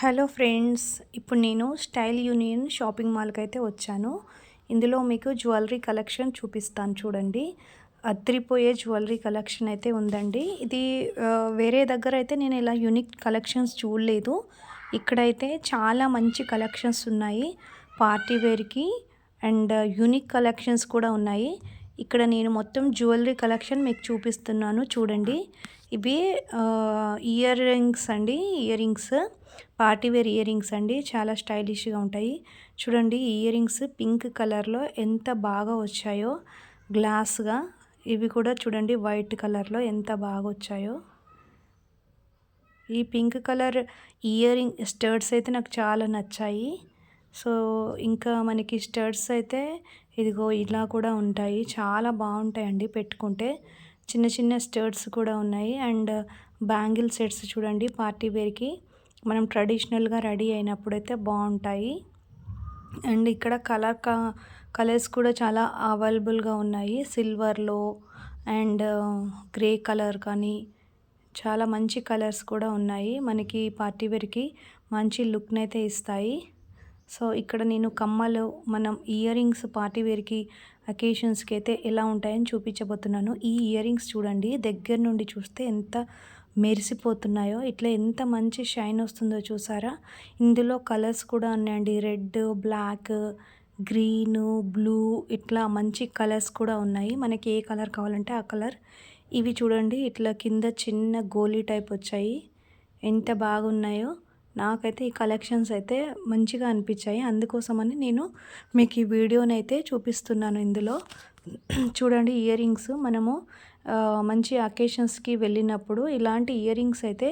Hello friends ఇప్పుడు నేను style union shopping మాల్కి అయితే వచ్చాను. ఇందులో మీకు జ్యువెలరీ కలెక్షన్ చూపిస్తాను చూడండి. అద్రిపోయే జ్యువెలరీ కలెక్షన్ అయితే ఉందండి. ఇది వేరే దగ్గర అయితే నేను ఇలా యూనిక్ కలెక్షన్స్ చూడలేదు. ఇక్కడైతే చాలా మంచి కలెక్షన్స్ ఉన్నాయి. పార్టీ వేర్కి అండ్ యూనిక్ కలెక్షన్స్ కూడా ఉన్నాయి. ఇక్కడ నేను మొత్తం జ్యువెలరీ కలెక్షన్ మీకు చూపిస్తున్నాను చూడండి. ఇవి ఇయర్ రింగ్స్ అండి ear rings party wear ear rings అండి చాలా స్టైలిష్గా ఉంటాయి. చూడండి ఇయర్ రింగ్స్ పింక్ కలర్లో ఎంత బాగా వచ్చాయో గ్లాస్గా ఇవి కూడా చూడండి వైట్ కలర్లో ఎంత బాగా వచ్చాయో. ఈ pink colour ear ring studs అయితే నాకు చాలా నచ్చాయి. సో ఇంకా మనకి స్టర్ట్స్ అయితే ఇదిగో ఇలా కూడా ఉంటాయి. చాలా బాగుంటాయండి పెట్టుకుంటే. చిన్న చిన్న స్టర్ట్స్ కూడా ఉన్నాయి. అండ్ బ్యాంగిల్ సెట్స్ చూడండి పార్టీ వేర్కి. మనం ట్రెడిషనల్గా రెడీ అయినప్పుడైతే బాగుంటాయి. అండ్ ఇక్కడ కలర్ కా కలర్స్ కూడా చాలా అవైలబుల్గా ఉన్నాయి. సిల్వర్లో అండ్ గ్రే కలర్ కానీ చాలా మంచి కలర్స్ కూడా ఉన్నాయి. మనకి పార్టీ వేర్కి మంచి లుక్ని అయితే ఇస్తాయి. సో ఇక్కడ నేను కమ్మలు మనం ఇయర్ రింగ్స్ పార్టీ వేర్కి అకేషన్స్కి అయితే ఎలా ఉంటాయని చూపించబోతున్నాను. ఈ ఇయర్ రింగ్స్ చూడండి దగ్గర నుండి చూస్తే ఎంత మెరిసిపోతున్నాయో ఇట్లా ఎంత మంచి షైన్ వస్తుందో చూసారా? ఇందులో కలర్స్ కూడా ఉన్నాయండి. రెడ్ బ్లాక్ గ్రీన్ బ్లూ ఇట్లా మంచి కలర్స్ కూడా ఉన్నాయి. మనకి ఏ కలర్ కావాలంటే ఆ కలర్. ఇవి చూడండి ఇట్లా కింద చిన్న గోలీ టైప్ వచ్చాయి. ఎంత బాగున్నాయో. నాకైతే ఈ కలెక్షన్స్ అయితే మంచిగా అనిపించాయి. అందుకోసమని నేను మీకు ఈ వీడియోని అయితే చూపిస్తున్నాను ఇందులో. చూడండి ఇయర్ రింగ్స్ మనము మంచి అకేషన్స్కి వెళ్ళినప్పుడు ఇలాంటి ఇయర్ రింగ్స్ అయితే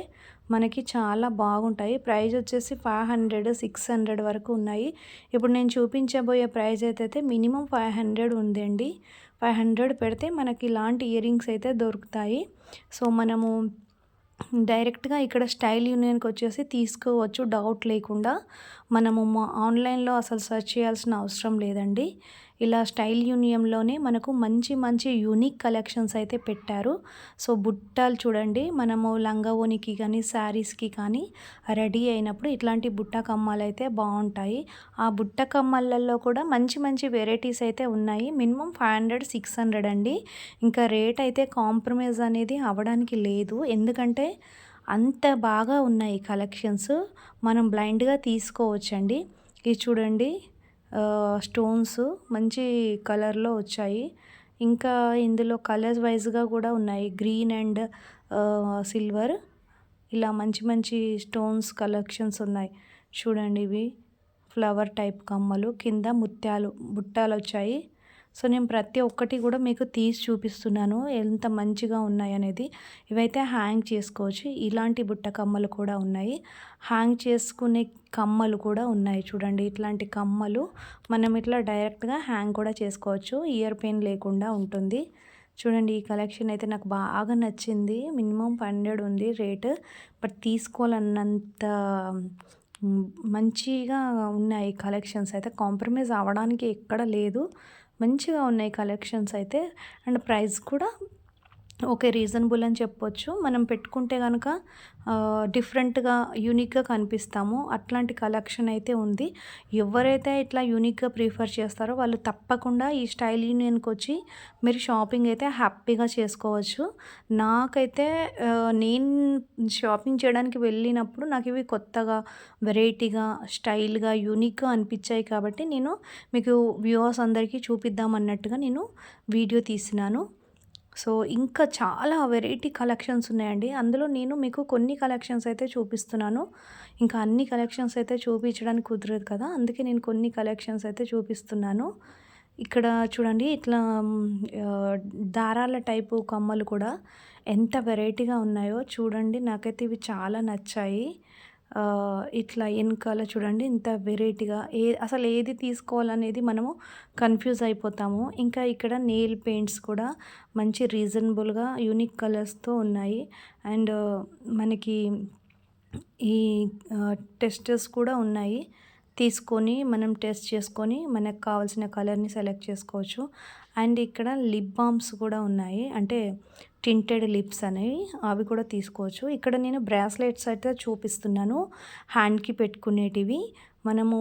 మనకి చాలా బాగుంటాయి. ప్రైజ్ వచ్చేసి ఫైవ్ హండ్రెడ్ సిక్స్ హండ్రెడ్ వరకు ఉన్నాయి. ఇప్పుడు నేను చూపించబోయే ప్రైస్ అయితే మినిమం ఫైవ్ హండ్రెడ్ ఉందండి. ఫైవ్ హండ్రెడ్ పెడితే మనకి ఇలాంటి ఇయర్ రింగ్స్ అయితే దొరుకుతాయి. సో మనము డైరెక్ట్గా ఇక్కడ స్టైల్ యూనియన్కి వచ్చేసి తీసుకోవచ్చు డౌట్ లేకుండా. మనము మా ఆన్లైన్లో అసలు సెర్చ్ చేయాల్సిన అవసరం లేదండి. ఇలా స్టైల్ యూనియన్లోనే మనకు మంచి మంచి యూనిక్ కలెక్షన్స్ అయితే పెట్టారు. సో బుట్టాలు చూడండి. మనము లంగవోనికి కానీ శారీస్కి కానీ రెడీ అయినప్పుడు ఇట్లాంటి బుట్ట కమ్మాలు అయితే బాగుంటాయి. ఆ బుట్ట కమ్మలలో కూడా మంచి మంచి వెరైటీస్ అయితే ఉన్నాయి. Minimum five hundred six hundred అండి. ఇంకా రేట్ అయితే కాంప్రమైజ్ అనేది అవ్వడానికి లేదు. ఎందుకంటే అంత బాగా ఉన్నాయి కలెక్షన్స్. మనం బ్లైండ్గా తీసుకోవచ్చండి. ఇది చూడండి. స్టోన్స్ మంచి కలర్లో వచ్చాయి. ఇంకా ఇందులో కలర్స్ వైజ్గా కూడా ఉన్నాయి. గ్రీన్ అండ్ సిల్వర్ ఇలా మంచి మంచి స్టోన్స్ కలెక్షన్స్ ఉన్నాయి. చూడండి ఇవి. ఫ్లవర్ టైప్ కమ్మలు. కింద ముత్యాలు బుట్టాలు వచ్చాయి సో నేను ప్రతి ఒక్కటి కూడా మీకు తీసి చూపిస్తున్నాను. ఎంత మంచిగా ఉన్నాయి అనేది ఇవైతే హ్యాంగ్ చేసుకోవచ్చు. ఇలాంటి బుట్ట కమ్మలు కూడా ఉన్నాయి. హ్యాంగ్ చేసుకునే కమ్మలు కూడా ఉన్నాయి చూడండి. ఇట్లాంటి కమ్మలు మనం ఇట్లా డైరెక్ట్గా హ్యాంగ్ కూడా చేసుకోవచ్చు. ఇయర్ పెయిన్ లేకుండా ఉంటుంది. చూడండి ఈ కలెక్షన్ అయితే నాకు బాగా నచ్చింది. మినిమం హండ్రెడ్ ఉంది రేటు. బట్ తీసుకోవాలన్నంత మంచిగా ఉన్నాయి కలెక్షన్స్. అయితే కాంప్రమైజ్ అవ్వడానికి ఎక్కడ లేదు. మంచిగా ఉన్నాయి కలెక్షన్స్ అయితే. అండ్ ప్రైస్ కూడా ఓకే రీజనబుల్ అని చెప్పొచ్చు. మనం పెట్టుకుంటే కనుక డిఫరెంట్గా యూనిక్గా కనిపిస్తాము. అట్లాంటి కలెక్షన్ అయితే ఉంది. ఎవరైతే ఇట్లా యూనిక్గా ప్రిఫర్ చేస్తారో వాళ్ళు తప్పకుండా ఈ స్టైల్ యూనియన్కి వచ్చి మీరు షాపింగ్ అయితే హ్యాపీగా చేసుకోవచ్చు. నాకైతే నేను షాపింగ్ చేయడానికి వెళ్ళినప్పుడు నాకు ఇవి కొత్తగా వెరైటీగా స్టైల్గా యూనిక్గా అనిపించాయి కాబట్టి నేను మీకు వ్యూవర్స్ అందరికీ చూపిద్దాం అన్నట్టుగా నేను వీడియో తీసినాను. సో ఇంకా చాలా వెరైటీ కలెక్షన్స్ ఉన్నాయండి. అందులో నేను మీకు కొన్ని కలెక్షన్స్ అయితే చూపిస్తున్నాను. ఇంకా అన్ని కలెక్షన్స్ అయితే చూపించడానికి కుదరదు కదా? అందుకే నేను కొన్ని కలెక్షన్స్ అయితే చూపిస్తున్నాను. ఇక్కడ చూడండి ఇట్లా దారాల టైపు కమ్మలు కూడా ఎంత వెరైటీగా ఉన్నాయో చూడండి. నాకైతే ఇవి చాలా నచ్చాయి. ఇట్లా వెనకాల చూడండి ఇంత వెరైటీగా ఏ అసలు ఏది తీసుకోవాలనేది మనము కన్ఫ్యూజ్ అయిపోతాము. ఇంకా ఇక్కడ నెయిల్ పెయింట్స్ కూడా మంచి రీజనబుల్గా యూనిక్ కలర్స్తో ఉన్నాయి. అండ్ మనకి ఈ టెస్టర్స్ కూడా ఉన్నాయి. తీసుకొని మనం టెస్ట్ చేసుకొని మనకు కావాల్సిన కలర్ని సెలెక్ట్ చేసుకోవచ్చు. అండ్ ఇక్కడ లిప్ బామ్స్ కూడా ఉన్నాయి. అంటే టింటెడ్ లిప్స్ అనేవి అవి కూడా తీసుకోవచ్చు. ఇక్కడ నేను బ్రాస్లెట్స్ అయితే చూపిస్తున్నాను. హ్యాండ్కి పెట్టుకునేటివి. మనము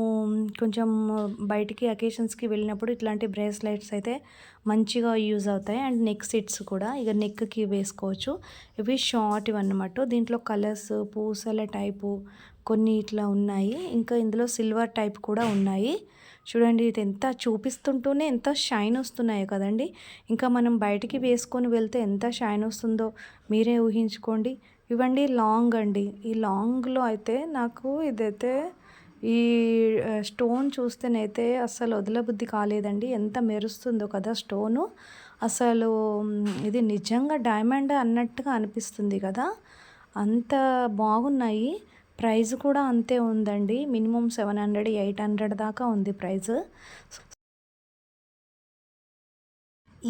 కొంచెం బయటికి అకేషన్స్కి వెళ్ళినప్పుడు ఇట్లాంటి బ్రేస్లెట్స్ అయితే మంచిగా యూజ్ అవుతాయి. అండ్ నెక్ సెట్స్ కూడా ఇక నెక్కి వేసుకోవచ్చు. ఇవి షార్ట్ అన్నమాట. దీంట్లో కలర్స్ పూసల టైపు కొన్ని ఇట్లా ఉన్నాయి. ఇంకా ఇందులో సిల్వర్ టైప్ కూడా ఉన్నాయి. చూడండి ఇది ఎంత చూపిస్తుంటూనే ఎంత షైన్ వస్తున్నాయో కదండి. ఇంకా మనం బయటికి వేసుకొని వెళ్తే ఎంత షైన్ వస్తుందో మీరే ఊహించుకోండి. ఇవ్వండి లాంగ్ అండి. ఈ లాంగ్లో అయితే నాకు ఇదైతే ఈ స్టోన్ చూస్తేనైతే అస్సలు వదలబుద్ధి కాలేదండి. ఎంత మెరుస్తుందో కదా స్టోను. అసలు ఇది నిజంగా డైమండ్ అన్నట్టుగా అనిపిస్తుంది కదా. అంత బాగున్నాయి. ప్రైస్ కూడా అంతే ఉందండి. Minimum seven hundred eight hundred దాకా ఉంది ప్రైస్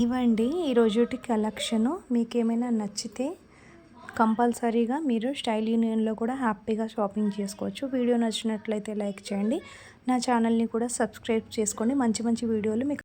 ఇవ్వండి ఈరోజుటి కలెక్షను. మీకు ఏమైనా నచ్చితే కంపల్సరీగా మీరు స్టైల్ యూనియన్లో కూడా హ్యాపీగా షాపింగ్ చేసుకోవచ్చు. వీడియో నచ్చినట్లయితే లైక్ చేయండి. నా ఛానల్ని కూడా సబ్స్క్రైబ్ చేసుకోండి. మంచి మంచి వీడియోలు మీకు